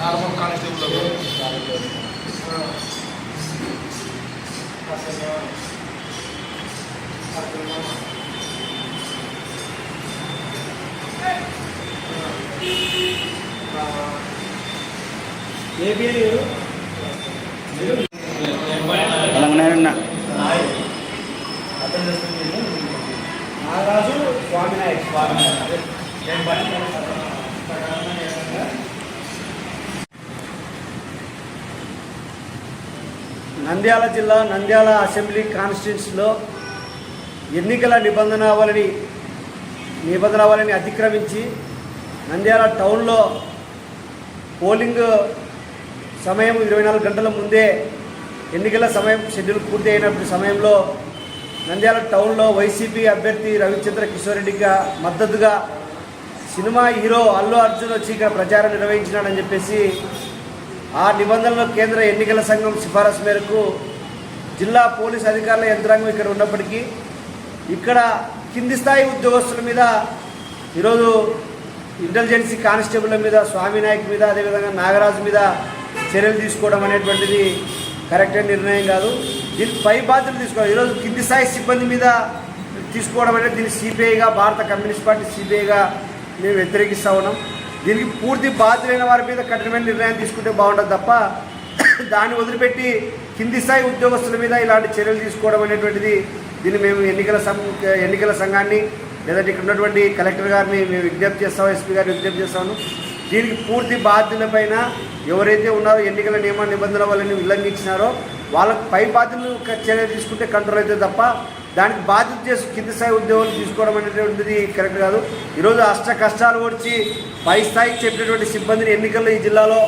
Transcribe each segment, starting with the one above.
Normal constable ఏ పేరు తెలంగాణ నాగరాజు నంద్యాల జిల్లా Nandyal assembly కాన్స్టిట్యున్సీలో ఎన్నికల నిబంధనావళిని నిబంధనావళిని అతిక్రమించి నంద్యాల టౌన్లో పోలింగ్ సమయం ఇరవై నాలుగు గంటల ముందే ఎన్నికల సమయం షెడ్యూల్ పూర్తి అయినప్పుడు సమయంలో నంద్యాల టౌన్లో వైసీపీ అభ్యర్థి రవిచంద్ర కిషోర్ రెడ్డిగా మద్దతుగా సినిమా హీరో అల్లు అర్జున్ వచ్చి ఇక్కడ ప్రచారం నిర్వహించినాడని చెప్పేసి ఆ నిబంధనలు కేంద్ర ఎన్నికల సంఘం సిఫారసు మేరకు జిల్లా పోలీస్ అధికారుల యంత్రాంగం ఇక్కడ ఉన్నప్పటికీ ఇక్కడ కింది స్థాయి ఉద్యోగస్తుల మీద ఈరోజు ఇంటెలిజెన్సీ కానిస్టేబుల్ మీద స్వామినాయక్ మీద అదేవిధంగా నాగరాజు మీద చర్యలు తీసుకోవడం అనేటువంటిది కరెక్ట్ అయిన నిర్ణయం కాదు. దీని పై బాధ్యతలు తీసుకోవాలి. ఈరోజు కింది స్థాయి సిబ్బంది మీద తీసుకోవడం అంటే దీన్ని సిపిఐగా భారత కమ్యూనిస్ట్ పార్టీ సిపిఐగా మేము వ్యతిరేకిస్తూ ఉన్నాం. దీనికి పూర్తి బాధ్యులైన వారి మీద కఠినమైన నిర్ణయం తీసుకుంటే బాగుంటుంది తప్ప దాన్ని వదిలిపెట్టి కింది స్థాయి ఉద్యోగస్తుల మీద ఇలాంటి చర్యలు తీసుకోవడం అనేటువంటిది దీన్ని మేము ఎన్నికల సం ఎన్నికల సంఘాన్ని లేదంటే ఇక్కడ ఉన్నటువంటి కలెక్టర్ గారిని మేము విజ్ఞప్తి చేస్తాం ఎస్పీ గారిని విజ్ఞప్తి చేస్తాను దీనికి పూర్తి బాధ్యులపైన ఎవరైతే ఉన్నారో ఎన్నికల నియమ నిబంధనల వాళ్ళని ఉల్లంఘించినారో వాళ్ళకి పై బాధ్యులు చర్య తీసుకుంటే కంట్రోల్ అవుతుంది తప్ప దానికి బాధ్యత చేసి కింది స్థాయి ఉద్యోగాలు తీసుకోవడం అనేటువంటిది కరెక్ట్ కాదు. ఈరోజు అష్ట కష్టాలు వచ్చి పై స్థాయికి చెప్పినటువంటి సిబ్బందిని ఎన్నికల్లో ఈ జిల్లాలో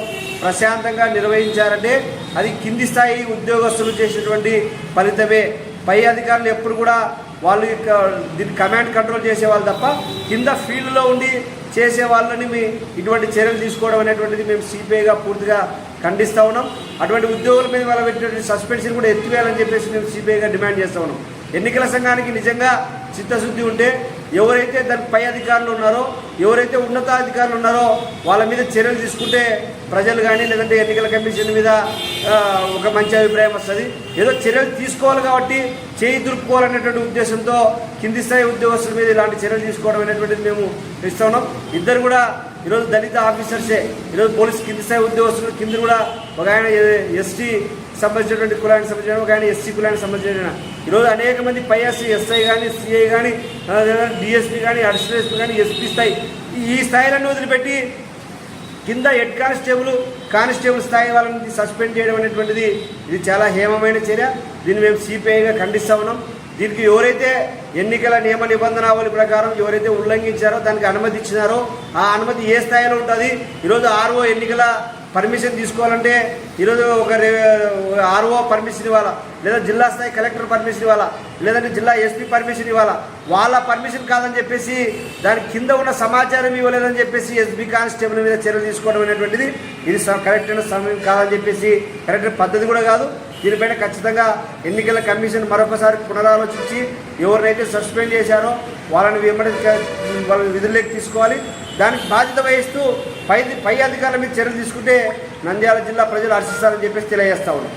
ప్రశాంతంగా నిర్వహించారంటే అది కింది స్థాయి ఉద్యోగస్తులు చేసినటువంటి ఫలితమే. పై అధికారులు ఎప్పుడు కూడా వాళ్ళు యొక్క దీన్ని కమాండ్ కంట్రోల్ చేసే వాళ్ళు తప్ప కింద ఫీల్డ్లో ఉండి చేసే వాళ్ళని మీ ఇటువంటి చర్యలు తీసుకోవడం అనేటువంటిది మేము సిపిఐగా పూర్తిగా ఖండిస్తూ ఉన్నాం. అటువంటి ఉద్యోగుల మీద వాళ్ళ పెట్టినటువంటి సస్పెన్షన్ కూడా ఎత్తివేయాలని చెప్పేసి మేము సిపిఐగా డిమాండ్ చేస్తూ ఉన్నాం. ఎన్నికల సంఘానికి నిజంగా చిత్తశుద్ధి ఉంటే ఎవరైతే దాని పై అధికారులు ఉన్నారో ఎవరైతే ఉన్నతాధికారులు ఉన్నారో వాళ్ళ మీద చర్యలు తీసుకుంటే ప్రజలు కానీ లేదంటే ఎన్నికల కమిషన్ మీద ఒక మంచి అభిప్రాయం వస్తుంది. ఏదో చర్యలు తీసుకోవాలి కాబట్టి చేయి దులుపుకోవాలనేటువంటి ఉద్దేశంతో కింది స్థాయి ఉద్యోగస్తుల మీద ఇలాంటి చర్యలు తీసుకోవడం అనేటువంటిది మేము ఇస్తా ఉన్నాం. ఇద్దరు కూడా ఈరోజు దళిత ఆఫీసర్సే. ఈరోజు పోలీస్ కింది స్థాయి ఉద్యోగస్తులు కింద కూడా ఒక ఆయన ఎస్టీ సంబంధించినటువంటి కులానికి సంబంధించిన ఒక ఆయన ఎస్సీ కులానికి సంబంధించిన ఈరోజు అనేక మంది పైఎస్సీ ఎస్ఐ కానీ సిఐ కానీ డిఎస్పీ కానీ అడిషనల్ ఎస్పీ కానీ ఎస్పీ స్థాయి ఈ స్థాయిలను వదిలిపెట్టి కింద హెడ్ కానిస్టేబుల్ కానిస్టేబుల్ స్థాయి వాళ్ళని సస్పెండ్ చేయడం అనేటువంటిది ఇది చాలా హేమమైన చర్య. దీన్ని మేము సిపిఐగా ఖండిస్తా ఉన్నాం. దీనికి ఎవరైతే ఎన్నికల నియమ నిబంధనావళి ప్రకారం ఎవరైతే ఉల్లంఘించారో దానికి అనుమతి ఇచ్చినారో ఆ అనుమతి ఏ స్థాయిలో ఉంటుంది? ఈరోజు ఆర్ఓ ఎన్నికల పర్మిషన్ తీసుకోవాలంటే ఈరోజు ఒక ఆర్ఓ పర్మిషన్ ఇవ్వాలా? లేదా జిల్లా స్థాయి కలెక్టర్ పర్మిషన్ ఇవ్వాలా? లేదంటే జిల్లా ఎస్పీ పర్మిషన్ ఇవ్వాలా? వాళ్ళ పర్మిషన్ కాదని చెప్పేసి దాని కింద ఉన్న సమాచారం ఇవ్వలేదని చెప్పేసి ఎస్బీ కానిస్టేబుల్ మీద చర్యలు తీసుకోవడం అనేటువంటిది ఇది స- కరెక్ట్ అయిన సమయం కాదని చెప్పేసి కరెక్ట్ పద్ధతి కూడా కాదు. దీనిపైన ఖచ్చితంగా ఎన్నికల కమిషన్ మరొకసారి పునరాలోచించి ఎవరినైతే సస్పెండ్ చేశారో వాళ్ళని వెంబడి వాళ్ళని విధుల్లోకి తీసుకోవాలి. దానికి బాధ్యత వహిస్తూ పై పై అధికారుల మీద చర్యలు తీసుకుంటే నంద్యాల జిల్లా ప్రజలు హర్షిస్తారని చెప్పేసి తెలియజేస్తా ఉన్నాం.